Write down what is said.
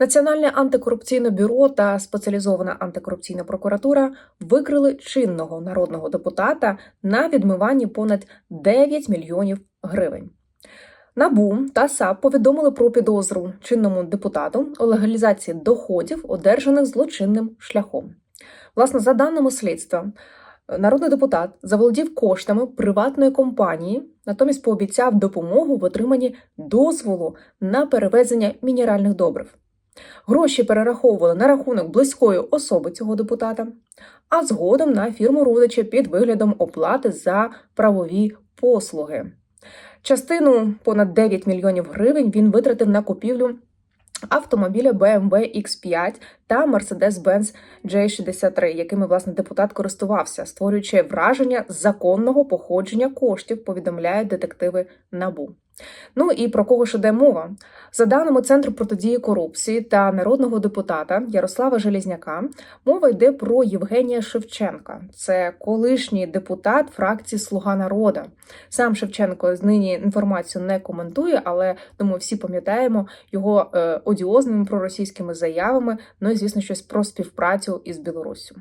Національне антикорупційне бюро та спеціалізована антикорупційна прокуратура викрили чинного народного депутата на відмиванні понад 9 мільйонів гривень. НАБУ та САП повідомили про підозру чинному депутату у легалізації доходів, одержаних злочинним шляхом. Власне, за даними слідства, народний депутат заволодів коштами приватної компанії, натомість пообіцяв допомогу в отриманні дозволу на перевезення мінеральних добрив. Гроші перераховували на рахунок близької особи цього депутата, а згодом на фірму родича під виглядом оплати за правові послуги. Частину понад 9 мільйонів гривень він витратив на купівлю автомобіля BMW X5 та Mercedes-Benz J63, якими власне депутат користувався, створюючи враження законного походження коштів, повідомляють детективи НАБУ. Ну і про кого ж іде мова? За даними Центру протидії корупції та народного депутата Ярослава Желізняка, мова йде про Євгенія Шевченка. Це колишній депутат фракції Слуга народа. Сам Шевченко нині інформацію не коментує, але думаю, всі пам'ятаємо його е, одіозними проросійськими заявами. Ну і звісно, щось про співпрацю із Білоруссю.